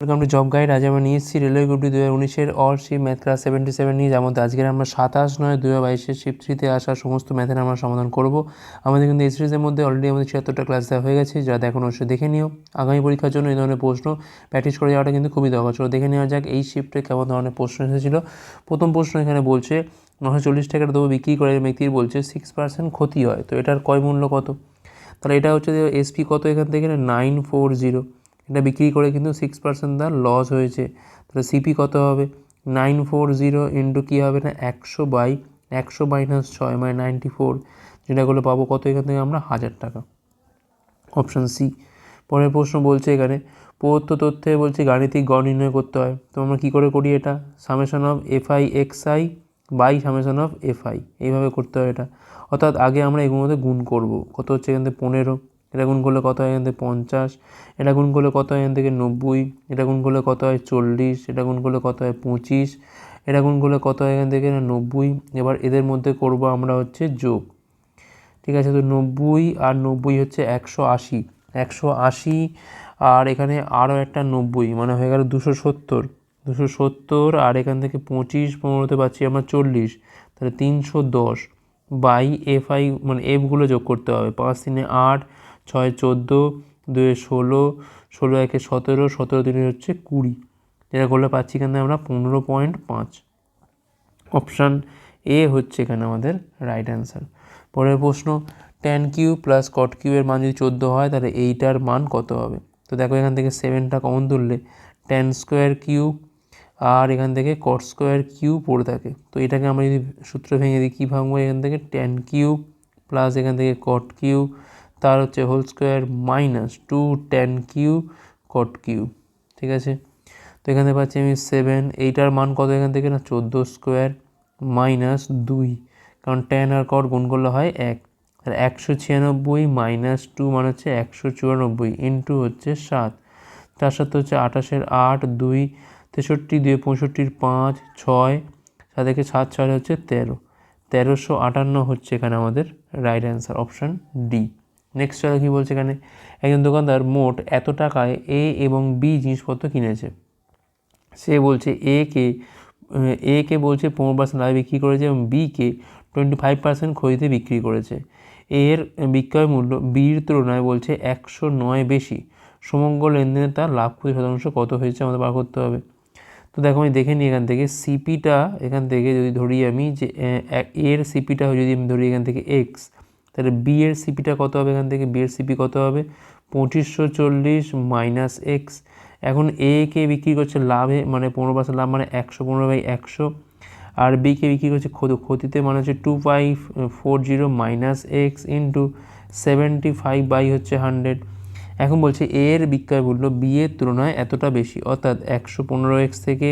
Welcome to job guide আজ আমরা নিয়ে এসেছি রেলওয়ে গ্রুপটি দু হাজার উনিশের অর শিপ ম্যাথ ক্লাস সেভেন্টি সেভেন নিয়ে মধ্যে আজকের আমরা সাতাশ নয় দু হাজার বাইশের শিপ থ্রিতে আসা সমস্ত ম্যাথের আমরা সমাধান করব। আমাদের কিন্তু এই সিরিজের মধ্যে অলরেডি আমাদের ছিয়াত্তরটা ক্লাস দেওয়া হয়ে গেছে, যারা এখন অবশ্যই দেখে নিও। আগামী পরীক্ষার জন্য এই ধরনের প্রশ্ন প্র্যাকটিস করে যাওয়াটা কিন্তু খুবই দরকার। চলো দেখে নেওয়া যাক এই শিফটে কেমন ধরনের প্রশ্ন এসেছিল। প্রথম প্রশ্ন এখানে বলছে নশো চল্লিশ টাকার দেবো, বিক্রি করে ব্যক্তির বলছে সিক্স পার্সেন্ট ক্ষতি হয়। তো এটার কয় মূল্য কত? তাহলে এটা হচ্ছে এসপি কত এখান থেকে? Nine four zero. এটা বিক্রি করে কিন্তু সিক্স পার্সেন্ট তার লস হয়েছে। তাহলে সিপি কত হবে? নাইন ফোর জিরো ইন্টু কী হবে না? একশো বাই, একশো মাইনাস ছয় মানে নাইনটি ফোর যেটা করলে পাবো কত এখান থেকে আমরা? হাজার টাকা। অপশান সি পরের প্রশ্ন বলছে এখানে, প্রদত্ত তথ্যে বলছে গাণিতিক গড় নির্ণয় করতে হয়। তো আমরা কী করে করি এটা? Summation of F I X I by summation of F I এইভাবে করতে হয় এটা। অর্থাৎ আগে আমরা এগুলোর মধ্যে গুণ করব। কত হচ্ছে এখান থেকে? পনেরো। এটা গুণ করলে কত হয় এখান থেকে পঞ্চাশ? এটা গুণ করলে কত হয় এখান থেকে নব্বই? এটা গুণ করলে কত হয় চল্লিশ? এটা গুণ করলে কত হয় পঁচিশ? এটা গুণ করলে কত হয় এখান থেকে নব্বই? এবার এদের মধ্যে করব আমরা হচ্ছে যোগ। ঠিক আছে, তো নব্বই আর নব্বই হচ্ছে একশো আশি। একশো আশি আর এখানে আরও একটা নব্বই মানে হয়ে গেল দুশো সত্তর। দুশো সত্তর আর এখান থেকে পঁচিশ পনেরোতে পাচ্ছি আমরা চল্লিশ। তাহলে তিনশো দশ বাই এফ আই মানে এফগুলো যোগ করতে হবে। পাঁচ তিনে আট ছয়, চোদ্দ, দুয়ে ষোলো ষোলো, একে সতেরো সতেরো তিনে হচ্ছে কুড়ি। যেটা করলে পাচ্ছি এখানে আমরা পনেরো পয়েন্ট পাঁচ। অপশান এ হচ্ছে এখানে আমাদের রাইট অ্যান্সার। পরের প্রশ্ন ট্যান কিউ প্লাস কট কিউয়ের মান যদি চোদ্দ হয়, তাহলে এইটার মান কত হবে? তো দেখো এখান থেকে সেভেনটা কমন তুললে ট্যান স্কোয়ার কিউ আর এখান থেকে কট স্কোয়ার কিউ পড়ে থাকে। তো এটাকে আমরা যদি সূত্র ভেঙে দিই, কী ভাঙবো এখান থেকে? ট্যান কিউ প্লাস এখান থেকে কট কিউ তার হচ্ছে whole square minus two tan Q cot Q ঠিক আছে? তো এখানে পাচ্ছি আমি সেভেন এইটার মান কত এখান থেকে? না, চোদ্দ স্কোয়ার মাইনাস দুই, কারণ ট্যান আর কট গুণ করলে হয় এক। আর একশো ছিয়ানব্বই মাইনাস টু মানে হচ্ছে একশো চুরানব্বই ইন্টু হচ্ছে সাত। তার সাথে হচ্ছে আঠাশের আট, দুই, তেষট্টি দুই পঁয়ষট্টির পাঁচ, ছয় তাদেরকে সাত, ছয় হচ্ছে তেরো। তেরোশো আটান্ন হচ্ছে এখানে আমাদের right answer option D next চলো কী বলছে এখানে? একজন দোকানদার মোট এত টাকায় এ এবং বি জিনিসপত্র কিনেছে। সে বলছে এ কে এ কে বলছে পনেরো পার্সেন্ট লাভে বিক্রি করেছে এবং B K twenty five percent খরিদে বিক্রি করেছে। এর বিক্রয় মূল্য বির তুলনায় বলছে একশো নয় বেশি। সমগ্র লেনদেনে তার লাভ ক্ষতি শতাংশ কত হয়েছে আমাদের বার করতে হবে। তো দেখো, আমি দেখে নিই এখান থেকে। সিপিটা এখান থেকে যদি ধরি আমি যে এর সিপিটা যদি আমি ধরি এখান থেকে এক্স তাহলে বি এর সিপিটা কত হবে এখান থেকে? বি এর সিপি কত হবে? পঁচিশশো চল্লিশ মাইনাস এক্স এখন এ কে বিক্রি করছে লাভে মানে পনেরো পার্সেন্ট লাভ মানে একশো পনেরো বাই একশো। আর বিকে বিক্রি করছে ক্ষতি, ক্ষতিতে মানে হচ্ছে two five four zero minus X into seventy five by হচ্ছে হান্ড্রেড এখন বলছে এ এর বিক্রয় মূল্য বি এর তুলনায় এতটা বেশি। অর্থাৎ একশো পনেরো এক্স থেকে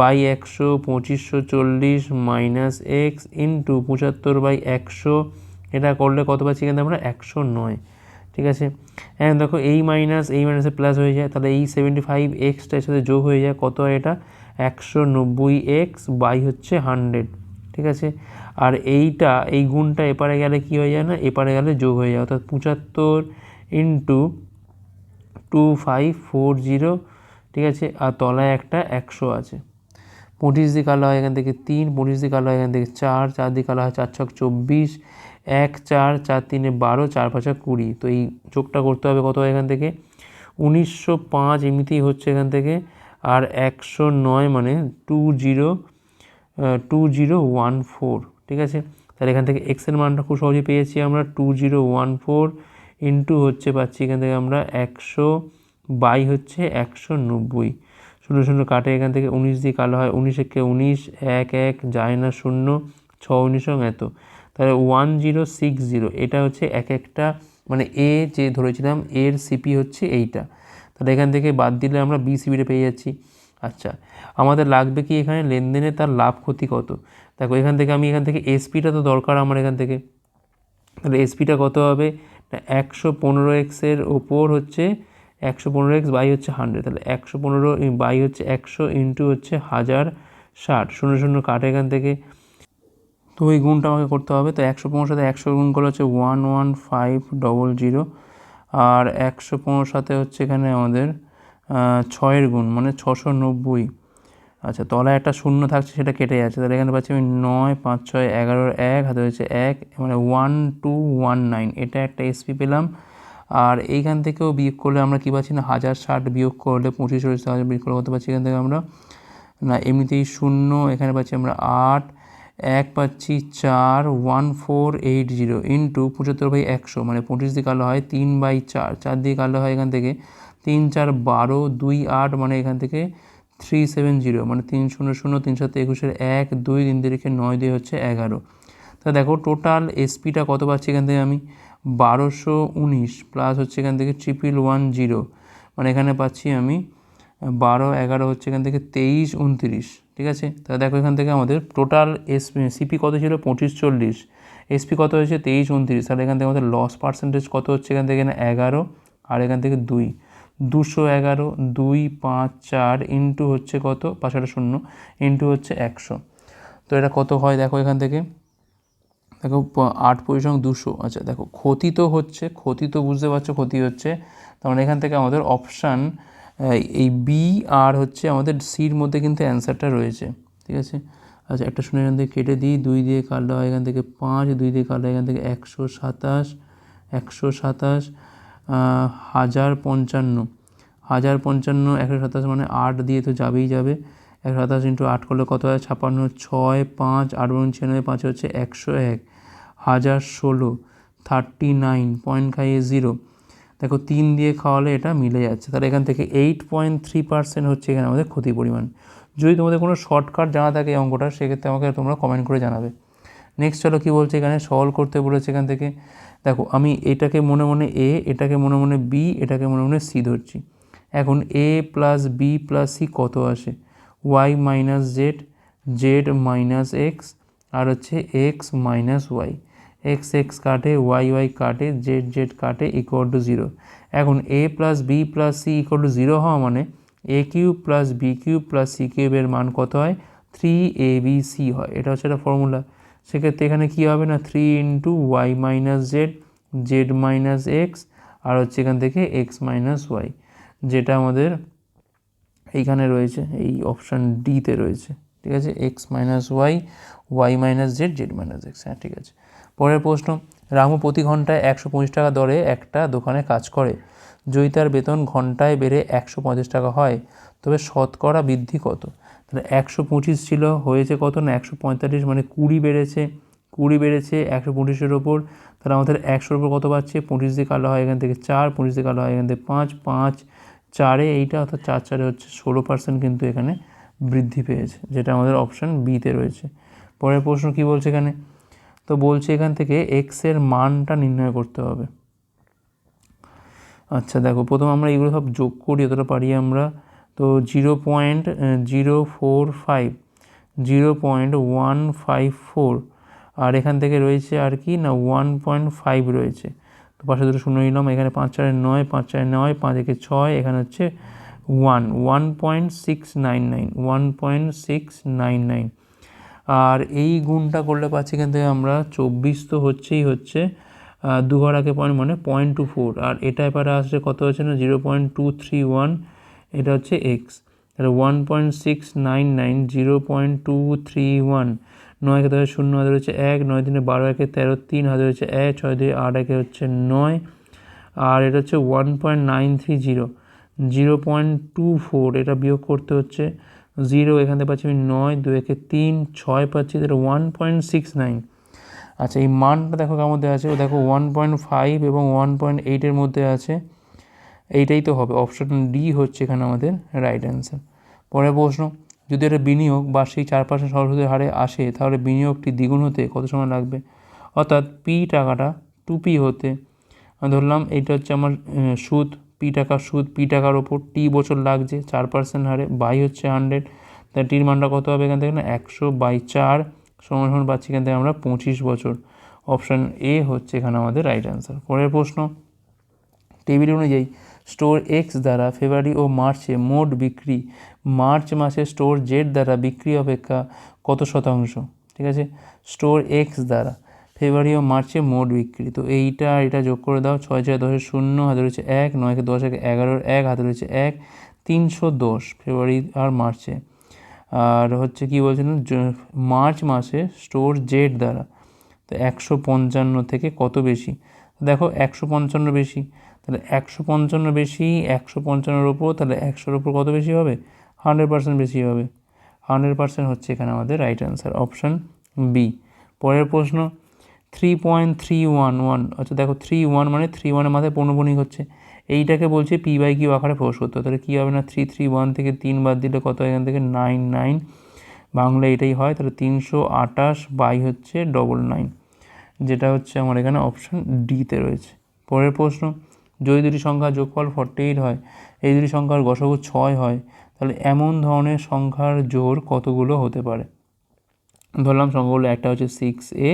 বাই একশো, পঁচিশশো চল্লিশ মাইনাস এক্স ইন্টু পঁচাত্তর বাই একশো। এটা করলে কত পাচ্ছি কিন্তু আমরা? একশো নয়। ঠিক আছে? হ্যাঁ দেখো এই মাইনাস এই মাইনাসে প্লাস হয়ে যায়। তাহলে এই সেভেন্টি ফাইভ এক্সটার সাথে যোগ হয়ে যায়। কত হয় এটা? একশো নব্বই এক্স বাই হচ্ছে হান্ড্রেড ঠিক আছে? আর এইটা, এই গুণটা এপারে গেলে কী হয়ে যায় না? এপারে গেলে যোগ হয়ে যায়। অর্থাৎ পঁচাত্তর into two five four zero ঠিক আছে? আর তলায় একটা একশো আছে। পঁচিশ দিয়ে কালো হয় এখান থেকে তিন, পঁচিশ দিয়ে কালো হয় এখান থেকে চার চার দিয়ে কালো হয় চার ছক চব্বিশ। এক, চার চার, তিনে বারো, চার, পাঁচা কুড়ি। তো এই যোগটা করতে হবে কত এখান থেকে? উনিশশো পাঁচ এমনিতেই হচ্ছে এখান থেকে। আর একশো নয় মানে two zero two zero one four, ঠিক আছে? তাহলে এখান থেকে এক্সের মানটা খুব সহজে পেয়েছি আমরা। Two zero one four into হচ্ছে পাচ্ছি এখান থেকে আমরা একশো বাই হচ্ছে একশো নব্বই। শূন্য শূন্য কাটে এখান থেকে। উনিশ দিয়ে কালো হয়। উনিশ একে উনিশ, এক এক, যায় না শূন্য, ছ, উনিশ, এত। তাহলে ওয়ান জিরো সিক্স জিরো এটা হচ্ছে এক একটা মানে এ যে ধরেছিলাম, এর সিপি হচ্ছে এইটা। তাহলে এখান থেকে বাদ দিলে আমরা বি সিপিটা পেয়ে যাচ্ছি। আচ্ছা আমাদের লাগবে কি এখানে লেনদেনে তার লাভ ক্ষতি কত? দেখো, এখান থেকে আমি এখান থেকে এসপিটা তো দরকার আমার এখান থেকে। তাহলে এসপিটা কত হবে? একশো পনেরো এক্সের ওপর হচ্ছে একশো পনেরো এক্স বাই হচ্ছে হান্ড্রেড তাহলে একশো পনেরো বাই হচ্ছে একশো ইন্টু হচ্ছে হাজার ষাট। শূন্য শূন্য কাটে এখান থেকে। তো ওই গুণটা আমাকে করতে হবে। তো একশো পনেরোর সাথে একশো গুণ করলে হচ্ছে one one five double zero আর একশো পনেরোর সাথে হচ্ছে এখানে আমাদের ছয়ের গুণ মানে ছশো নব্বই। আচ্ছা তলায় একটা শূন্য থাকছে, সেটা কেটে যাচ্ছে। তাহলে এখানে পাচ্ছি আমি নয়, পাঁচ, ছয় এগারোর এক, হাতে হচ্ছে এক মানে ওয়ান টু ওয়ান নাইন এটা একটা এসপি পেলাম। আর এইখান থেকেও বিয়োগ করলে আমরা কী পাচ্ছি না, হাজার ষাট বিয়োগ করলে পঁচিশ, চল্লিশ, হাজার বিয়োগ করলে পাচ্ছি এখান থেকে আমরা? না, এমনিতেই শূন্য, এখানে পাচ্ছি আমরা আট। এক পাচ্ছি চার, one four, eight zero into পঁচাত্তর বাই একশো মানে পঁচিশ দিয়ে আলো হয় তিন বাই চার চার দিয়ে কালো হয় এখান থেকে তিন, চার, বারো, দুই, আট মানে এখান থেকে থ্রি, সেভেন, জিরো মানে তিন, শূন্য শূন্য, তিন, সাত, একুশের এক, দুই, তিন তারিখে নয়, দুই হচ্ছে এগারো। তা দেখো টোটাল এসপিটা কত পাচ্ছি এখান থেকে আমি? বারোশো উনিশ প্লাস হচ্ছে এখান থেকে ট্রিপল ওয়ান জিরো মানে এখানে পাচ্ছি আমি বারো, এগারো হচ্ছে এখান থেকে তেইশ, উনত্রিশ। ঠিক আছে? তাহলে দেখো এখান থেকে আমাদের টোটাল এস সিপি কত ছিল? পঁচিশ, চল্লিশ। এসপি কত হয়েছে? তেইশ, উনত্রিশ। তাহলে এখান থেকে আমাদের লস পার্সেন্টেজ কত হচ্ছে? এখান থেকে এগারো আর এখান থেকে দুই। দুশো এগারো, দুই, পাঁচ, চার ইন্টু হচ্ছে কত? পাঁচশোটা শূন্য ইন্টু হচ্ছে একশো। তো এটা কত হয়? দেখো এখান থেকে। দেখো আট পরিসং দুশো। আচ্ছা দেখো, ক্ষতি তো হচ্ছে, ক্ষতি তো বুঝতে পারছ, ক্ষতি হচ্ছে। তার মানে এখান থেকে আমাদের অপশান এই বি আর হচ্ছে আমাদের সির মধ্যে কিন্তু অ্যান্সারটা রয়েছে, ঠিক আছে? আচ্ছা একটা শুনে এখান থেকে কেটে দিই। দুই দিয়ে কাটলে হয় এখান থেকে পাঁচ, দুই দিয়ে কাটলে এখান থেকে একশো সাতাশ একশো সাতাশ হাজার পঞ্চান্ন। হাজার পঞ্চান্ন, একশো সাতাশ মানে আট দিয়ে তো যাবেই যাবে। একশো সাতাশ ইন্টু আট করলে কত হয়? ছাপান্ন, ছয়, পাঁচ, আট বরং ছিয়ানব্বই, পাঁচ হচ্ছে একশো এক। হাজার ষোলো থার্টি নাইন পয়েন্ট খাইয়ে জিরো দেখো তিন দিয়ে খাওয়ালে এটা মিলে যাচ্ছে। তাহলে এখান থেকে এইট পয়েন্ট থ্রি পার্সেন্ট হচ্ছে এখানে আমাদের ক্ষতি পরিমাণ। যদি তোমাদের কোনো শর্টকাট জানা থাকে এই অঙ্কটা, সেক্ষেত্রে আমাকে তোমরা কমেন্ট করে জানাবে। নেক্সট চলো কী বলছে এখানে? সলভ করতে বলেছে এখান থেকে, দেখো আমি এটাকে মনে মনে এ এটাকে মনে মনে বি এটাকে মনে মনে সি ধরছি। এখন A plus B plus C কত আসে? Y minus Z Z minus X আর হচ্ছে X minus Y X X কাটে ওয়াই ওয়াই কাটে জেড জেড কাটে ইকুয়াল টু জিরো এখন A plus B plus C equal to zero হওয়া মানে A cube plus B cube plus C কিউবের মান কত হয়? থ্রি এ বি সি হয়। এটা হচ্ছে একটা ফর্মুলা সেক্ষেত্রে এখানে কী হবে না? Three into Y minus Z Z minus X আর হচ্ছে এখান থেকে এক্স মাইনাস ওয়াই যেটা আমাদের এইখানে রয়েছে, এই অপশান ডিতে রয়েছে। ঠিক আছে? X minus Y Y minus Z Z minus X হ্যাঁ ঠিক আছে। পরের প্রশ্ন, রামু প্রতি ঘন্টায় একশো পঁচিশ টাকা দরে একটা দোকানে কাজ করে। যদি তার বেতন ঘন্টায় বেড়ে একশো পঁচিশ টাকা হয়, তবে শতকরা বৃদ্ধি কত? তাহলে একশো পঁচিশ ছিল, হয়েছে কত না? একশো পঁয়তাল্লিশ মানে কুড়ি বেড়েছে কুড়ি বেড়েছে একশো পঁচিশের ওপর। তাহলে আমাদের একশোর ওপর কত পাচ্ছে পঁচিশ দিয়ে কালো হয় এখান থেকে চার, পঁচিশ দিয়ে কালো হয় এখান থেকে পাঁচ পাঁচ চারে এইটা অর্থাৎ চার চারে হচ্ছে ষোলো পার্সেন্ট কিন্তু এখানে বৃদ্ধি পেয়েছে, যেটা আমাদের অপশান বিতে রয়েছে। পরের প্রশ্ন কি বলছে এখানে? তো বলছে এখান থেকে এক্সের মানটা নির্ণয় করতে হবে। আচ্ছা দেখো, প্রথম আমরা এগুলো সব যোগ করি, যতটা পারি আমরা। তো zero point zero four five, zero point one five four, আর এখান থেকে রয়েছে আর কি না, ওয়ান পয়েন্ট ফাইভ রয়েছে। তো পাশে দুটো শূন্য নিলাম, এখানে পাঁচ চারে নয়, পাঁচ চারে নয়, পাঁচ একে ছয়, এখানে হচ্ছে one one point six nine nine, one point six nine nine. আর এই গুণটা করলে পাচ্ছি এখান থেকে আমরা চব্বিশ তো হচ্ছেই হচ্ছে দু ঘর আগে পয়েন্ট মানে পয়েন্ট টু ফোর আর এটা এবারে আসছে কত হচ্ছে না? Zero point two three one এটা হচ্ছে এক্স তাহলে one point six nine nine zero point two three one নয় একে দশে শূন্য হাজার হচ্ছে এক, নয় দিনে বারো একে তেরো, তিন হাজার হচ্ছে এক, ছয় দুই আট একে হচ্ছে নয়, আর এটা হচ্ছে one point nine three zero zero point two four এটা বিয়োগ করতে হচ্ছে জিরো, এখান পাচ্ছি আমি নয় দু একে তিন, ছয় পাচ্ছি তাহলে ওয়ান পয়েন্ট সিক্স নাইন আচ্ছা এই মানটা দেখো কেমন মধ্যে আছে? ও দেখো ওয়ান পয়েন্ট ফাইভ এবং ওয়ান পয়েন্ট এইটের মধ্যে আছে। এইটাই তো হবে। অপশন ডি হচ্ছে এখানে আমাদের রাইট অ্যান্সার পরের প্রশ্ন, যদি এটা বিনিয়োগ বা সেই চার পার্সেন্ট সরস্বতীর হারে আসে, তাহলে বিনিয়োগটি দ্বিগুণ হতে কত সময় লাগবে? অর্থাৎ পি টাকাটা টু পি হতে। ধরলাম, এইটা হচ্ছে আমার সুদ। পি টাকা সুদ, পি টাকার ওপর টি বছর লাগছে, চার পার্সেন্ট হারে। বাই হচ্ছে হান্ড্রেড তাই টির মানটা কত হবে এখান থেকে না? একশো বাই চার সমান সমান পাচ্ছি এখান থেকে আমরা পঁচিশ বছর। অপশান এ হচ্ছে এখানে আমাদের রাইট অ্যান্সার পরের প্রশ্ন টেবিল অনুযায়ী স্টোর এক্স দ্বারা ফেব্রুয়ারি ও মার্চে মোট বিক্রি মার্চ মাসে স্টোর জেড দ্বারা বিক্রি অপেক্ষা কত শতাংশ? ঠিক আছে? স্টোর এক্স দ্বারা। ফেব্রুয়ারি ও মার্চে মোট বিক্রি। তো এইটা এটা যোগ করে দাও, ছয় ছয় দশের শূন্য, হাতে রয়েছে এক নয়কে দশ, এক এগারোর এক, হাতে রয়েছে এক, তিনশো দশ ফেব্রুয়ারি আর মার্চে। আর হচ্ছে কি বলছেন মার্চ মাসে স্টোর জেড দ্বারা। তো একশো পঞ্চান্ন থেকে কত বেশি? দেখো একশো পঞ্চান্ন বেশি। তাহলে একশো পঞ্চান্ন বেশি, একশো পঞ্চান্নর ওপর, তাহলে একশোর ওপর কত বেশি হবে? হান্ড্রেড পার্সেন্ট বেশি হবে। হান্ড্রেড পার্সেন্ট হচ্ছে এখানে আমাদের রাইট অ্যান্সার, অপশান বি। পরের প্রশ্ন three point three one one আচ্ছা দেখো থ্রি ওয়ান মানে থ্রি ওয়ানের মাথায় পণ্যবণিক হচ্ছে। এইটাকে বলছে পি বাই কিউ আকারে প্রকাশ করতে। তাহলে কী হবে না? থ্রি থ্রি ওয়ান থেকে তিন বাদ দিলে কত? এখান থেকে নাইন নাইন বাংলা এটাই হয়। তাহলে তিনশো আটাশ বাই হচ্ছে ডবল নাইন যেটা হচ্ছে আমার এখানে অপশান ডিতে রয়েছে। পরের প্রশ্ন, যদি দুটি সংখ্যা যোগফল ফর্টি এইট হয়, এই দুটি সংখ্যার গসগু ছয় হয়, তাহলে এমন ধরনের সংখ্যার জোর কতগুলো হতে পারে? ধরলাম সংখ্যাগুলো, একটা হচ্ছে সিক্স এ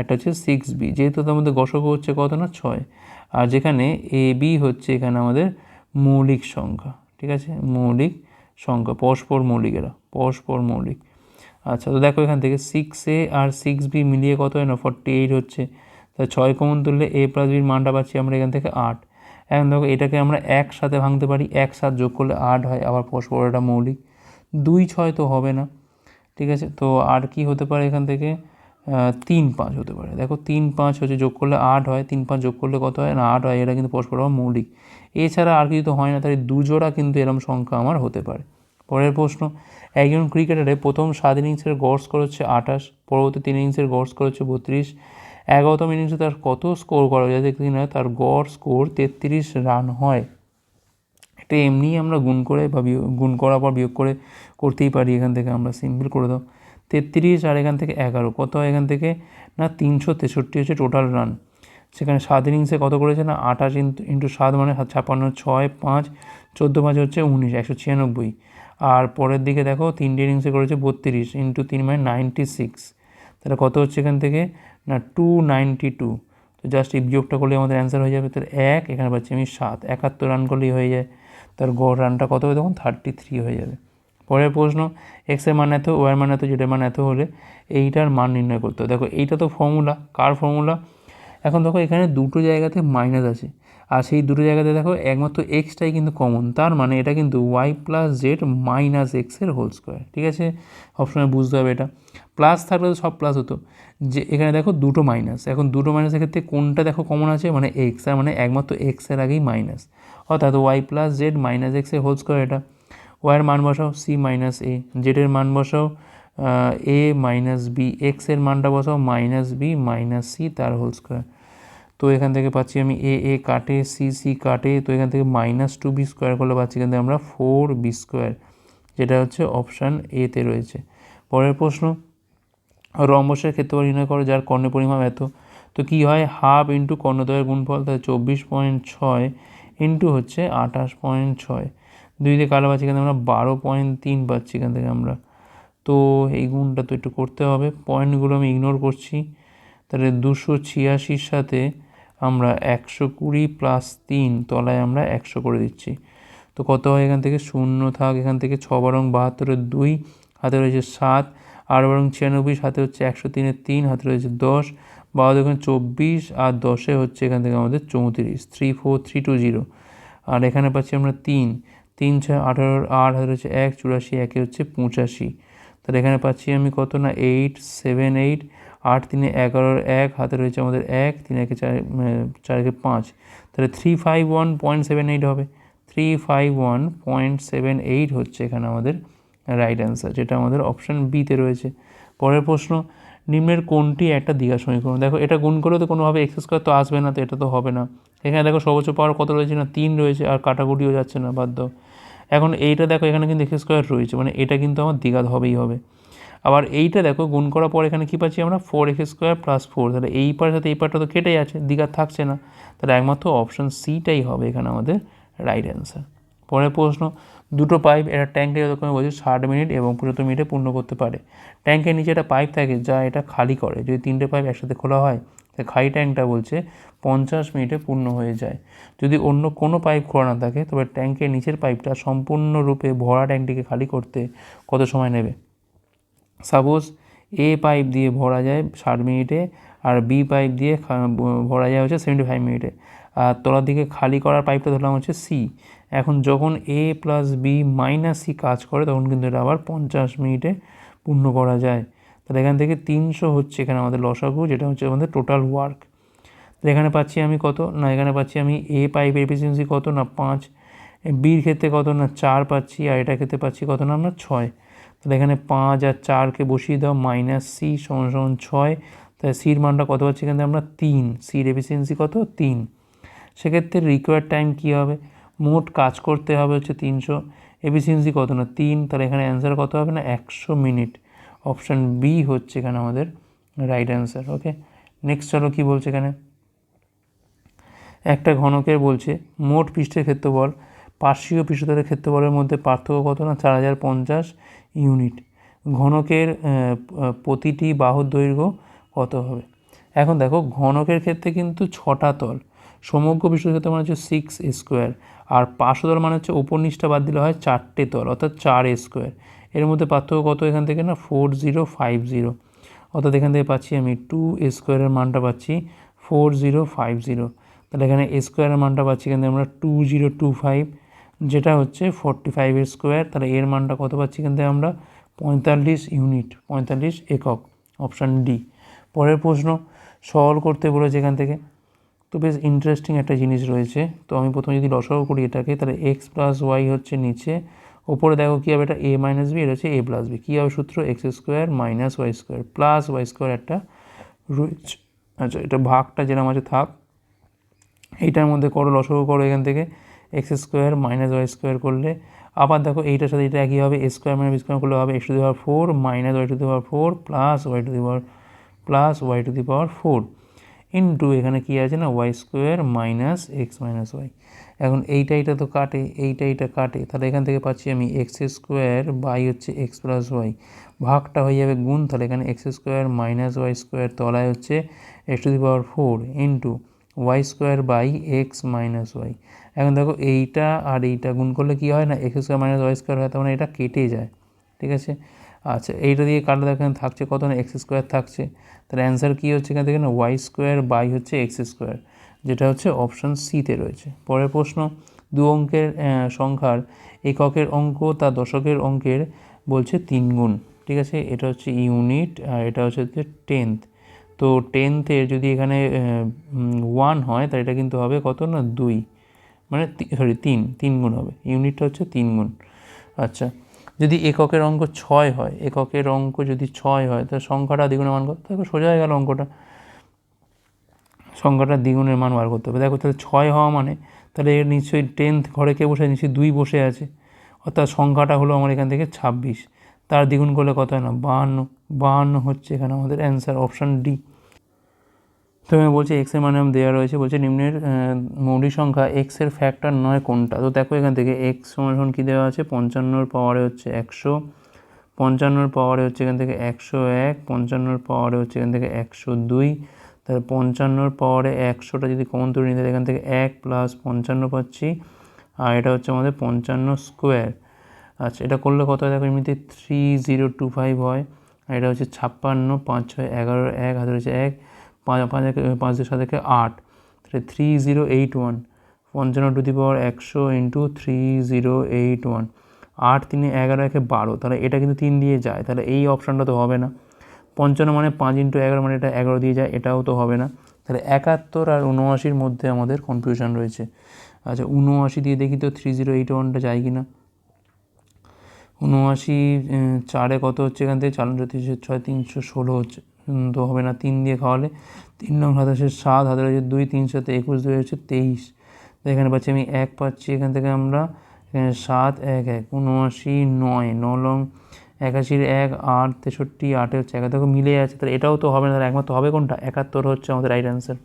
একটা হচ্ছে সিক্স বি যেহেতু তার মধ্যে গসগু হচ্ছে কত না? ছয়। আর যেখানে এ বি হচ্ছে এখানে আমাদের মৌলিক সংখ্যা, ঠিক আছে? মৌলিক সংখ্যা, পরস্পর মৌলিক এরা পরস্পর মৌলিক। আচ্ছা তো দেখো এখান থেকে সিক্স এ আর সিক্স বি মিলিয়ে কত হয় না? ফর্টি এইট হচ্ছে। তা ছয় কমন তুললে এ প্লাস বির মানটা পাচ্ছি আমরা এখান থেকে আট। এখন দেখো এটাকে আমরা একসাথে ভাঙতে পারি এক সাত যোগ করলে আট হয়, আবার পরস্পর এটা মৌলিক। দুই ছয় তো হবে না, ঠিক আছে? তো আর কি হতে পারে এখান থেকে? তিন পাঁচ হতে পারে। দেখো তিন পাঁচ হচ্ছে যোগ করলে আট হয়, তিন পাঁচ যোগ করলে কত হয়? না, আট হয়, এটা কিন্তু পরস্পর আবার মৌলিক। এছাড়া আর কিছু তো হয় না তাই দুজোড়া কিন্তু এরকম সংখ্যা আমার হতে পারে। পরের প্রশ্ন, একজন ক্রিকেটারে প্রথম সাত ইনিংসের গড় স্কোর হচ্ছে আঠাশ, পরবর্তী তিন ইনিংসের গড় স্কোর হচ্ছে বত্রিশ, এগারোতম ইনিংসে তার কত স্কোর করা যায় দেখতে না তার গড় স্কোর তেত্রিশ রান হয়। এটা এমনি আমরা গুণ করে বা গুণ করার পর বিয়োগ করে করতেই পারি, এখান থেকে আমরা সিম্পল করে দাও। তেত্রিশ আর এখান থেকে এগারো। কত এখান থেকে? না, তিনশো তেষট্টি হচ্ছে টোটাল রান সেখানে সাত ইনিংসে কত করেছে? না, আঠাশ ইন্টু ইন্টু সাত মানে সাত ছাপ্পান্ন, ছয়, পাঁচ, চোদ্দ পাঁচ হচ্ছে উনিশ, একশো ছিয়ানব্বই। আর পরের দিকে দেখো, তিনটে ইনিংসে করেছে বত্রিশ ইন্টু তিন মানে নাইনটি সিক্স তাহলে কত হচ্ছে এখান থেকে? না টু নাইনটি টু তো জাস্ট এই বিয়োগটা করলে আমাদের অ্যান্সার হয়ে যাবে, তাহলে এক, এখানে পাচ্ছি আমি সাত। একাত্তর রান করলেই হয়ে যায়। তার গড় রানটা কত হবে? তখন থার্টি থ্রি হয়ে যাবে। পরের প্রশ্ন এক্সের মান এত ওয়ার মান এত যেটার মান এত হলে এইটার মান নির্ণয় করতে হবে। দেখো, এইটা তো ফর্মুলা কার ফর্মুলা এখন দেখো, এখানে দুটো জায়গাতে মাইনাস আছে। আর সেই দুটো জায়গাতে দেখো, একমাত্র এক্সটাই কিন্তু কমন তার মানে এটা কিন্তু ওয়াই প্লাস জেড মাইনাস এক্সের হোল স্কোয়ার ঠিক আছে? সবসময় বুঝতে হবে এটা। প্লাস থাকলে তো সব প্লাস হতো। যে এখানে দেখো, দুটো মাইনাস এখন দুটো মাইনাসের ক্ষেত্রে কোনটা দেখো কমন আছে? মানে এক্স আর মানে একমাত্র এক্সের আগেই মাইনাস অর্থাৎ ওয়াই প্লাস জেড মাইনাস এক্সের হোল স্কোয়ার এটা। ওয়াইয়ের মান বসাও সি মাইনাস এ জেডের মান বসাও এ মাইনাস বি এক্সের মানটা বসাও মাইনাস বি মাইনাস সি তার হোল স্কোয়ার তো এখান থেকে পাচ্ছি আমি এ এ কাটে সি সি কাটে। তো এখান থেকে মাইনাস টু বি স্কোয়ার করলে পাচ্ছি এখান থেকে আমরা ফোর বি স্কোয়ার যেটা হচ্ছে অপশান এতে রয়েছে। পরের প্রশ্ন, রম্বসের ক্ষেত্রফল নির্ণয় করো, যার কর্ণের পরিমাপ এত। তো কি হয়? হাফ ইন্টু কর্ণদ্বয়ের গুণফল, তাহলে চব্বিশ পয়েন্ট ছয় ইন্টু হচ্ছে আঠাশ পয়েন্ট ছয়। দুই দিয়ে কালো পাচ্ছি এখান থেকে আমরা বারো পয়েন্ট তিন পাচ্ছি এখান থেকে আমরা। তো এই গুণটা তো একটু করতে হবে। পয়েন্টগুলো আমি ইগনোর করছি। তাহলে দুশো ছিয়াশির সাথে আমরা একশো কুড়ি প্লাস তিন তলায় আমরা একশো করে দিচ্ছি। তো কত হয় এখান থেকে? শূন্য থাক এখান থেকে ছ বারং বাহাত্তরের দুই, হাতে রয়েছে সাত, আট বারং ছিয়ানব্বই হাতে হচ্ছে একশো তিনের তিন, হাতে রয়েছে দশ, বারো দেখুন চব্বিশ, আর দশে হচ্ছে এখান থেকে আমাদের চৌত্রিশ three four three two zero আর এখানে পাচ্ছি আমরা তিন। তিন ছয় আঠারোর আট হাতে রয়েছে এক, চুরাশি, একে হচ্ছে পঁচাশি। তাহলে এখানে পাচ্ছি আমি কত না? এইট সেভেন এইট আট, তিনে এগারোর এক, হাতে রয়েছে আমাদের এক, তিন একে চার চার একে পাঁচ। তাহলে three five one point seven eight হবে। Three five one point seven eight হচ্ছে এখানে আমাদের রাইট অ্যান্সার যেটা আমাদের অপশান বিতে রয়েছে। পরের প্রশ্ন নিম্নের কোনটি একটা দ্বিঘাত সমীকরণ। দেখো, এটা গুণ করলে তো কোনোভাবে এক্স স্কোয়ার তো আসবে না, তো এটা তো হবে না। এখানে দেখো সর্বোচ্চ পাওয়ার কত রয়েছে না? তিন রয়েছে, আর কাটাকুটিও যাচ্ছে না দাও। এখন এইটা দেখো, এখানে কিন্তু এক্স স্কোয়ার রয়েছে মানে এটা কিন্তু আমার দ্বিঘাত হবেই হবে। আবার এইটা দেখো, গুণ করার পর এখানে কী পাচ্ছি আমরা? Four X square plus four তাহলে এই পারের সাথে এই পারটা তো কেটে যাচ্ছে দ্বিঘাত থাকছে না। তাহলে একমাত্র অপশান সিটাই হবে এখানে আমাদের রাইট অ্যান্সার পরের প্রশ্ন, দুটো পাইপ একটা ট্যাঙ্কে যতক্ষণ বলছে ষাট মিনিট এবং পঁচাত্তর মিনিটে পূর্ণ করতে পারে। ট্যাঙ্কের নিচে একটা পাইপ থাকে যা এটা খালি করে। যদি তিনটে পাইপ একসাথে খোলা হয় তাহলে খালি ট্যাঙ্কটা বলছে পঞ্চাশ মিনিটে পূর্ণ হয়ে যায়। যদি অন্য কোনো পাইপ খোলা না থাকে, তবে ট্যাঙ্কের নিচের পাইপটা সম্পূর্ণরূপে ভরা ট্যাঙ্কটিকে খালি করতে কত সময় নেবে? সাপোজ এ পাইপ দিয়ে ভরা যায় ষাট মিনিটে আর বি পাইপ দিয়ে ভরা যায় হচ্ছে সেভেন্টি ফাইভ মিনিটে। আর তলার দিকে খালি করার পাইপটা ধরলাম হচ্ছে সি এখন যখন A plus B minus C কাজ করে, তখন কিন্তু এটা আবার পঞ্চাশ মিনিটে পূর্ণ করা যায়। তাহলে এখান থেকে তিনশো হচ্ছে এখানে আমাদের লসাগু, যেটা হচ্ছে আমাদের টোটাল ওয়ার্ক তাহলে এখানে পাচ্ছি আমি কত? না, এখানে পাচ্ছি আমি এ পাইপের এফিসিয়েন্সি কত? না, পাঁচ। বির ক্ষেত্রে কত? না, চার পাচ্ছি, আর এটা ক্ষেত্রে পাচ্ছি কত? না, আমরা ছয়। তাহলে এখানে পাঁচ আর চারকে বসিয়ে দাও মাইনাস সি সমান সমান ছয়। তাহলে সির মানটা কত পাচ্ছি? এখানে আমরা তিন। সির এফিসিয়েন্সি কত? তিন। সেক্ষেত্রে রিকোয়ার্ড টাইম কী হবে? মোট কাজ করতে হবে হচ্ছে তিনশো এফিসিয়েন্সি কত না তিন, তাহলে এখানে অ্যান্সার কত হবে না? একশো মিনিট। অপশান বি হচ্ছে এখানে আমাদের রাইট অ্যান্সার ওকে নেক্সট চলো কী বলছে এখানে? একটা ঘনকের বলছে, মোট পৃষ্ঠের ক্ষেত্রফল, পার্শ্বীয় পৃষ্ঠতলের ক্ষেত্রফলের মধ্যে পার্থক্য কত না? চার হাজার পঞ্চাশ ইউনিট ঘনকের প্রতিটি বাহুর দৈর্ঘ্য কত হবে? এখন দেখো, ঘনকের ক্ষেত্রে কিন্তু ছটা তল। সমগ্র পৃষ্ঠের ক্ষেত্রে মানে হচ্ছে সিক্স স্কোয়ার আর পার্শ্বতল মানে হচ্ছে উপর নিচটা বাদ দিলে হয় চারটে তল অর্থাৎ চার স্কোয়ার। এর মধ্যে পার্থক্য কত এখান থেকে না? Four zero, five zero. অর্থাৎ এখান থেকে পাচ্ছি আমি টু স্কোয়ারের মানটা পাচ্ছি ফোর জিরো, ফাইভ জিরো। তাহলে এখানে স্কোয়ারের মানটা পাচ্ছি এখান থেকে আমরা টু জিরো, টু ফাইভ, যেটা হচ্ছে ফোরটি ফাইভের স্কোয়ার। তাহলে এর মানটা কত পাচ্ছি এখান থেকে আমরা? পঁয়তাল্লিশ ইউনিট, পঁয়তাল্লিশ একক, অপশান ডি। পরের প্রশ্ন সলভ করতে বলেছে এখান থেকে। তো বেশ ইন্টারেস্টিং একটা জিনিস রয়েছে। তো আমি প্রথমে যদি লসাগু করি এটাকে, তাহলে এক্স প্লাস ওয়াই হচ্ছে নিচে। ওপরে দেখো কী হবে, এটা এ মাইনাস বি এটা হচ্ছে এ প্লাস বি কী হবে সূত্র? X square minus Y square plus Y square একটা রয়েছে আচ্ছা এটা ভাগটা যেরকম আছে থাক। এইটার মধ্যে করো, লসাগু করো এখান থেকে। X square minus Y square করলে। আবার দেখো এইটার সাথে এটা একই হবে স্কোয়ার মাইনাস বি স্কোয়ার করলে হবে X to the power four minus Y to the power four plus Y to the power plus Y to the power four into এখানে কী আছে না Y square minus X minus Y এখন এইটা এইটা তো কাটে, এইটা এইটা কাটে, তাহলে এখান থেকে পাচ্ছি আমি এক্স স্কোয়ার বাই হচ্ছে এক্স প্লাস ওয়াই ভাগটা হয়ে যাবে গুণ, তাহলে এখানে X square minus Y square তলায় হচ্ছে X to the power four into Y square by X minus Y এখন দেখো এইটা আর এইটা গুণ করলে কী হয় না X square minus Y square হয়, তার মানে এটা কেটে যায়, ঠিক আছে? আচ্ছা এইটা দিয়ে কাটলে দেখেন থাকছে কত না, এক্স স্কোয়ার থাকছে। তাহলে অ্যান্সার কী হচ্ছে এখান থেকে না ওয়াই স্কোয়ার বাই হচ্ছে এক্স স্কোয়ার, যেটা হচ্ছে অপশান সিতে রয়েছে। পরের প্রশ্ন, দু অঙ্কের সংখ্যার এককের অঙ্ক তা দশকের অঙ্কের বলছে তিন গুণ, ঠিক আছে? এটা হচ্ছে ইউনিট, আর এটা হচ্ছে টেন্থ। তো টেন্থের যদি এখানে ওয়ান হয়, তাহলে এটা কিন্তু হবে কত না, দুই মানে সরি তিন তিন গুণ হবে। ইউনিটটা হচ্ছে তিন গুণ। আচ্ছা যদি এককের অঙ্ক ছয় হয়, এককের অঙ্ক যদি ছয় হয়, তাহলে সংখ্যাটা দ্বিগুণের মান কত? দেখো সোজা হয়ে গেল অঙ্কটা। সংখ্যাটা দ্বিগুণের মান বার করতে হবে। দেখো তাহলে ছয় হওয়া মানে তাহলে এর নিশ্চয়ই টেন্থ ঘরে কে বসে? নিশ্চয়ই দুই বসে আছে। অর্থাৎ সংখ্যাটা হলো আমার এখান থেকে ছাব্বিশ। তার দ্বিগুণ করলে কত হয় না? বাহান্ন। বাহান্ন হচ্ছে এখানে আমাদের অ্যান্সার অপশান ডি তো আমি বলছি এক্সের মানে দেওয়া রয়েছে, বলছে নিম্নের মৌলিক সংখ্যা এক্সের ফ্যাক্টর নয় কোনটা? তো দেখো এখান থেকে এক্স সমান কী দেওয়া আছে? পঞ্চান্নর পাওয়ারে হচ্ছে একশো, পঞ্চান্নর পাওয়ারে হচ্ছে এখান থেকে একশো এক, পঞ্চান্নর পাওয়ারে হচ্ছে এখান থেকে একশো দুই। তাহলে পঞ্চান্নর পাওয়ারে একশোটা যদি কমন তুলে নিতে এখান থেকে এক প্লাস পঞ্চান্ন পাচ্ছি। আর এটা হচ্ছে আমাদের পঞ্চান্ন স্কোয়ার আচ্ছা এটা করলে কত হয়? দেখো এমনিতে থ্রি জিরো টু ফাইভ হয়। আর এটা হচ্ছে ছাপ্পান্ন, পাঁচ ছয়, এগারো, এক হাতে হচ্ছে এক। পাঁচ পাঁচ একে, পাঁচ সাত একে আট, তাহলে থ্রি জিরো এইট ওয়ান পঞ্চান্ন টু দি পাওয়ার একশো into three zero eight one আট তিনে এগারো একে বারো, তাহলে এটা কিন্তু তিন দিয়ে যায়, তাহলে এই অপশানটা তো হবে না। পঞ্চান্ন মানে পাঁচ ইন্টু এগারো মানে এটা এগারো দিয়ে যায়, এটাও তো হবে না। তাহলে একাত্তর আর উনআশির মধ্যে আমাদের কনফিউশন রয়েছে। আচ্ছা উনআশি দিয়ে দেখি তো থ্রি জিরো এইট ওয়ানটা যায় কি না উনআশি চারে কত হচ্ছে এখান থেকে? চালান ছয়, তিনশো ষোলো হচ্ছে। তো হবে না তিন দিয়ে খাওয়ালে তিন নং সাতাশের সাত হাতে রয়েছে দুই তিন সাথে একুশ দুই হচ্ছে তেইশ। তো এখানে পাচ্ছি আমি এক পাচ্ছি, এখান থেকে আমরা এখানে সাত, এক এক, উনআশি, নয়, ন লং একাশির এক, আট, তেষট্টি, আটে হচ্ছে একাত্তর। মিলে যাচ্ছে তাহলে এটাও তো হবে না, তাহলে একমাত্র হবে কোনটা? একাত্তর হচ্ছে আমাদের রাইট অ্যান্সার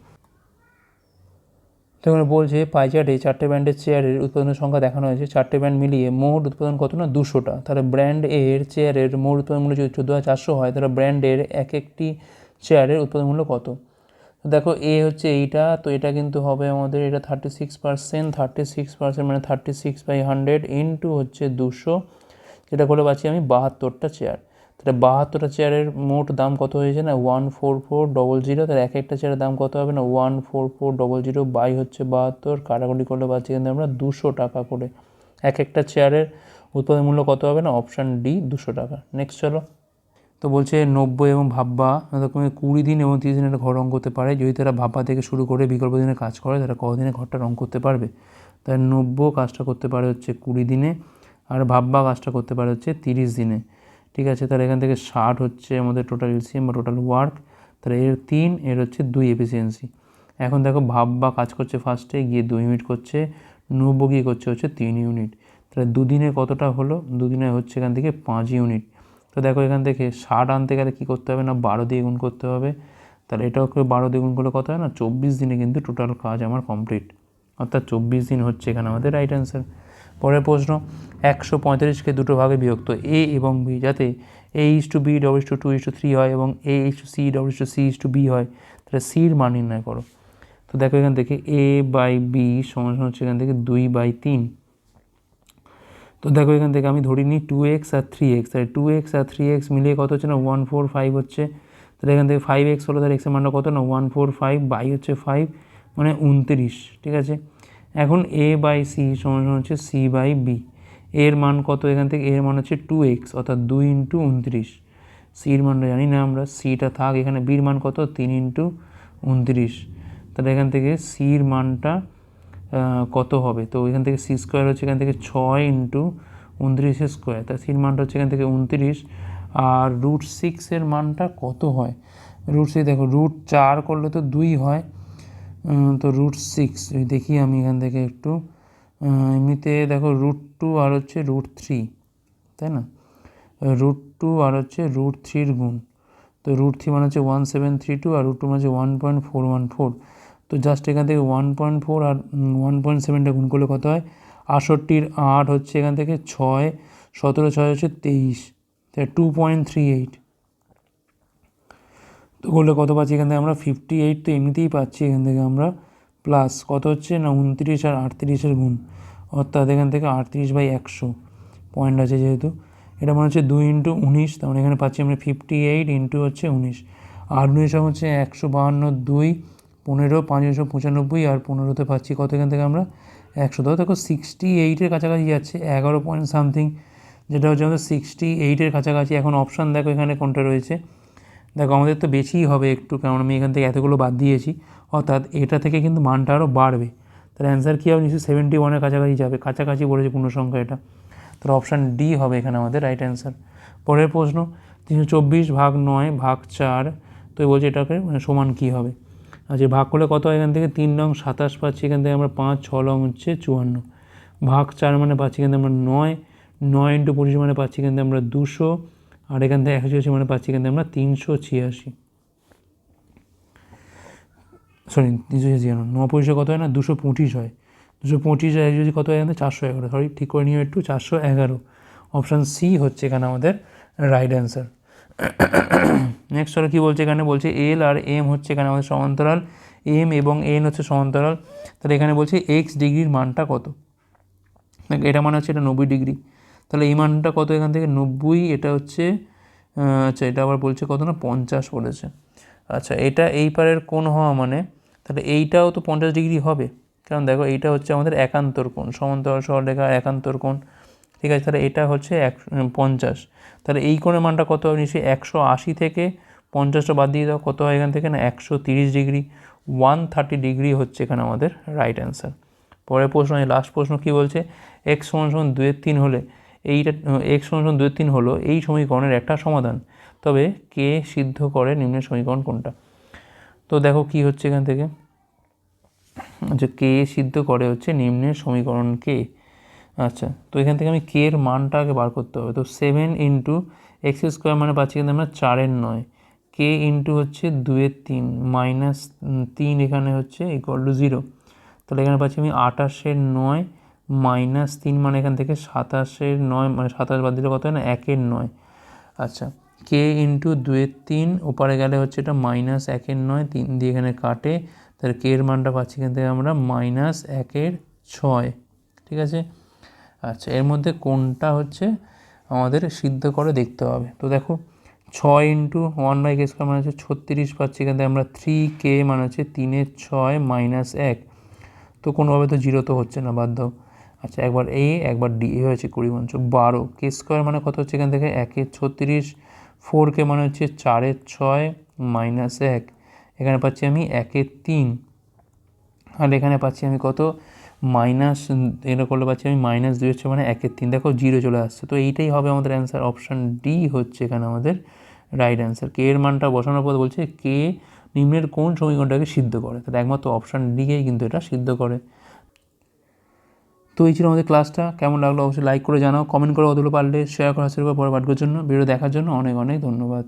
তো এখানে বলছে পাইচার্টে চারটে ব্র্যান্ডের চেয়ারের উৎপাদনের সংখ্যা দেখানো হয়েছে। চারটে ব্র্যান্ড মিলিয়ে মোট উৎপাদন কত না? দুশোটা। তাহলে ব্র্যান্ড এর চেয়ারের মোট উৎপাদন মূল্য যদি চোদ্দ হাজার চারশো হয়, তাহলে ব্র্যান্ডের এক একটি চেয়ারের উৎপাদন মূল্য কত? দেখো, এ হচ্ছে এইটা। তো এটা কিন্তু হবে আমাদের, এটা thirty six percent thirty six percent মানে thirty six by hundred into হচ্ছে দুশো। যেটা করে পাচ্ছি আমি বাহাত্তরটা চেয়ার তাহলে বাহাত্তরটা চেয়ারের মোট দাম কত হয়েছে না? One four four double zero তাহলে এক একটা চেয়ারের দাম কত হবে না? One four four double zero by হচ্ছে বাহাত্তর, কাটাকুটি করলে পাচ্ছি কিন্তু আমরা দুশো টাকা করে। এক একটা চেয়ারের উৎপাদন মূল্য কত হবে না? অপশান ডি দুশো টাকা। নেক্সট চলো। তো বলছে নব্বই এবং ভাব্বা কুড়ি দিন এবং তিরিশ দিনের ঘর রং করতে পারে। যদি তারা ভাব্বা থেকে শুরু করে বিকল্প দিনে কাজ করে, তারা কদিনে ঘরটা রং করতে পারবে? তাই নব্য কাজটা করতে পারে হচ্ছে কুড়ি দিনে, আর ভাব্বা কাজটা করতে পারে হচ্ছে তিরিশ দিনে। ঠিক আছে? তাহলে এখান থেকে ষাট হচ্ছে আমাদের টোটাল এলসিএম বা টোটাল ওয়ার্ক তাহলে এর তিন, এর হচ্ছে দুই এফিসিয়েন্সি এখন দেখো ভাব বা কাজ করছে ফার্স্টে গিয়ে দুই ইউনিট করছে নব্য গিয়ে করছে হচ্ছে তিন ইউনিট তাহলে দুদিনে কতটা হলো? দুদিনে হচ্ছে এখান থেকে পাঁচ ইউনিট তো দেখো এখান থেকে ষাট আনতে গেলে কী করতে হবে না? বারো দিয়ে গুণ করতে হবে। তাহলে এটাও বারো দিয়ে গুণ করলে কত হয় না? চব্বিশ দিনে কিন্তু টোটাল কাজ আমার কমপ্লিট অর্থাৎ চব্বিশ দিন হচ্ছে এখানে আমাদের রাইট অ্যান্সার পরের প্রশ্ন, একশো পঁয়তাল্লিশকে দুটো ভাগে বিভক্ত এ এবং বি যাতে A is to B double two two is to three হয় এবং A is to C double two C is to B হয়, তাহলে সির মান নির্ণয় করো। তো দেখো এখান থেকে এ বাই বি সমান হচ্ছে এখান থেকে দুই বাই তিন। তো দেখো এখান থেকে আমি ধরি নিই টু এক্স আর থ্রি এক্স তাহলে টু এক্স আর থ্রি এক্স মিলিয়ে কত হচ্ছে না ওয়ান ফোর ফাইভ হচ্ছে। তাহলে এখান থেকে ফাইভ এক্স হলো, তাহলে এক্সের মানটা কত না ওয়ান ফোর ফাইভ বাই হচ্ছে ফাইভ মানে উনত্রিশ, ঠিক আছে? এখন এ বাই সি সমান সমান হচ্ছে সি বাই বি এর মান কত এখান থেকে? এর মান হচ্ছে টু এক্স অর্থাৎ দুই ইন্টু উনত্রিশ। সির মানটা জানি না আমরা সিটা থাক, এখানে বির মান কত? তিন ইন্টু উনত্রিশ। তাহলে এখান থেকে সির মানটা কত হবে? তো এখান থেকে সি স্কোয়ার হচ্ছে এখান থেকে ছয় ইন্টু উনত্রিশের স্কোয়ার তা সির মানটা হচ্ছে এখান থেকে উনত্রিশ। আর রুট সিক্সের মানটা কত হয়? রুট সিক্স দেখো রুট চার করলে তো দুই হয়। তো রুট সিক্স দেখি আমি এখান থেকে একটু। এমনিতে দেখো রুট টু আর হচ্ছে রুট থ্রি তাই না? রুট টু আর হচ্ছে রুট থ্রির গুণ। তো রুট থ্রি মানে হচ্ছে ওয়ান সেভেন থ্রি টু আর রুট টু মানে হচ্ছে one point four one four তো জাস্ট এখান থেকে ওয়ান পয়েন্ট ফোর আর ওয়ান পয়েন্ট সেভেনটা গুণ করলে কত হয়? আষট্টির আট হচ্ছে এখান থেকে ছয়, সতেরো ছয় হচ্ছে তেইশ। তাই টু পয়েন্ট থ্রি এইট তো করলে কত পাচ্ছি এখান থেকে? আমরা ফিফটি এইট তো এমনিতেই পাচ্ছি এখান থেকে আমরা। প্লাস কত হচ্ছে? না, উনত্রিশ আর আটত্রিশের গুণ। অর্থাৎ এখান থেকে আটত্রিশ বাই একশো পয়েন্ট আছে যেহেতু। এটা মনে হচ্ছে দুই ইন্টু উনিশ, তার মানে এখানে পাচ্ছি আমরা ফিফটি এইট ইন্টু হচ্ছে উনিশ। আর উনিশ হচ্ছে একশো বাহান্ন, দুই, পনেরো পাঁচশো পঁচানব্বই আর পনেরোতে পাচ্ছি কত এখান থেকে আমরা? একশো। ধরো দেখো সিক্সটি এইটের কাছাকাছি যাচ্ছে, এগারো পয়েন্ট সামথিং যেটা হচ্ছে আমাদের সিক্সটি এইটের কাছাকাছি। এখন অপশান দেখো এখানে কোনটা রয়েছে? দেখো, আমাদের তো বেশিই হবে একটু, কারণ আমি এখান থেকে এতগুলো বাদ দিয়েছি। অর্থাৎ এটা থেকে কিন্তু মানটা আরও বাড়বে। তাহলে অ্যান্সার কী হবে? নিশ্চয়ই সেভেন্টি ওয়ানের কাছাকাছি যাবে। কাছাকাছি বলেছে পূর্ণ সংখ্যা এটা। তাহলে অপশান ডি হবে এখানে আমাদের রাইট অ্যান্সার পরের প্রশ্ন, তিনশো চব্বিশ ভাগ নয় ভাগ চার, তো বলছে এটাকে মানে সমান কী হবে? আচ্ছা ভাগ করলে কত হয় এখান থেকে? তিন রং সাতাশ পাচ্ছি, এখান থেকে আমরা পাঁচ, ছ রং হচ্ছে চুয়ান্ন। ভাগ চার মানে পাচ্ছি থেকে আমরা নয় নয় ইন্টু পঁচিশ মানে পাচ্ছি থেকে আমরা দুশো। আর এখান থেকে একশো ছিয়াশি মানে পাচ্ছি, এখান থেকে আমরা তিনশো ছিয়াশি। সরি তিনশো ছিয়াশি ন পঁচিশে কত হয় না? দুশো পঁচিশ হয়। দুশো পঁচিশ যদি কত হয়? চারশো এগারো। সরি ঠিক করে নিও একটু, চারশো এগারো। অপশান সি হচ্ছে এখানে আমাদের রাইট অ্যান্সার নেক্সট হলো কী বলছে এখানে? বলছে এল আর এম হচ্ছে এখানে আমাদের সমান্তরাল। এম এবং এন হচ্ছে সমান্তরাল। তাহলে এখানে বলছে এক্স ডিগ্রির মানটা কত? এটা মানে হচ্ছে এটা নব্বই ডিগ্রি। তাহলে এই মানটা কত এখান থেকে? নব্বই, এটা হচ্ছে আচ্ছা এটা আবার বলছে কত না? পঞ্চাশ বলেছে। আচ্ছা এটা এই পারের কোণ হওয়া মানে তাহলে এইটাও তো পঞ্চাশ ডিগ্রি হবে। কারণ দেখো, এইটা হচ্ছে আমাদের একান্তর কোণ, সমান্তরাল সরলেখা একান্তর কোণ। ঠিক আছে, তাহলে এটা হচ্ছে এক, পঞ্চাশ। তাহলে এই কোণের মানটা কত হবে নিশ্চয়ই? একশো আশি থেকে পঞ্চাশটা বাদ দিয়ে দাও, কত হয় এখান থেকে না? একশো তিরিশ ডিগ্রি। ওয়ান থার্টি ডিগ্রি হচ্ছে এখানে আমাদের রাইট অ্যান্সার। পরের প্রশ্ন লাস্ট প্রশ্ন কী বলছে? এক্স সমান সমান দুয়ের তিন হলে এইটা এক্স সমান দুয়ের তিন হলো এই সমীকরণের একটা সমাধান। তবে কে সিদ্ধ করে নিম্নের সমীকরণ কোনটা? তো দেখো কি হচ্ছে এখান থেকে। যে কে সিদ্ধ করে হচ্ছে নিম্নের সমীকরণ কে আচ্ছা তো এখান থেকে আমি কে এর মানটা আগে বার করতে হবে। তো সেভেন ইন্টু এক্স স্কোয়ার মানে পাচ্ছি কিন্তু আমরা চারের নয়। কে ইন্টু হচ্ছে দুয়ের তিন মাইনাস তিন এখানে হচ্ছে ইকুয়াল টু জিরো তাহলে এখানে পাচ্ছি আমি আঠাশের নয় মাইনাস তিন মানে এখান থেকে সাতাশের নয় মানে সাতাশ বাদ দিলে কত হয় না? একের নয়। আচ্ছা কে ইন্টু দুয়ের তিন, ওপারে গেলে হচ্ছে এটা মাইনাস একের নয়, তিন দিয়ে এখানে কাটে। তাহলে কে এর মানটা পাচ্ছি এখান থেকে আমরা মাইনাস একের ছয়, ঠিক আছে? আচ্ছা এর মধ্যে কোনটা হচ্ছে আমাদের সিদ্ধ করে দেখতে হবে। তো দেখো, ছয় ইন্টু ওয়ান বাই কে মানে হচ্ছে ছত্রিশ পাচ্ছি এখান থেকে আমরা থ্রি কে মানে হচ্ছে তিনের ছয় মাইনাস এক। তো কোনোভাবে তো জিরো তো হচ্ছে না দাও। আচ্ছা একবার এ একবার ডি এ হয়েছে কুড়ি পঞ্চ বারো কে স্কোয়ার মানে কত হচ্ছে এখান থেকে? একের ছত্রিশ ফোর কে মানে হচ্ছে চারের ছয় মাইনাস এক। এখানে পাচ্ছি আমি একের তিন। আর এখানে পাচ্ছি আমি কত? মাইনাস এটা করলে পাচ্ছি আমি মাইনাস দুই হচ্ছে মানে একের তিন। দেখো জিরো চলে আসছে। তো এইটাই হবে আমাদের অ্যান্সার অপশান ডি হচ্ছে এখানে আমাদের রাইট অ্যান্সার কে এর মানটা বসানোর পর বলছে কে নিম্নের কোন সমীকরণটাকে সিদ্ধ করে? তাহলে একমাত্র অপশান ডিকেই কিন্তু এটা সিদ্ধ করে। তো এই ছিল আমাদের ক্লাসটা। কেমন লাগল অবশ্যই লাইক করে জানাও। কমেন্ট করে অতগুলো পারলে শেয়ার করা সেরকম পরে পাঠকের জন্য। ভিডিও দেখার জন্য অনেক অনেক ধন্যবাদ।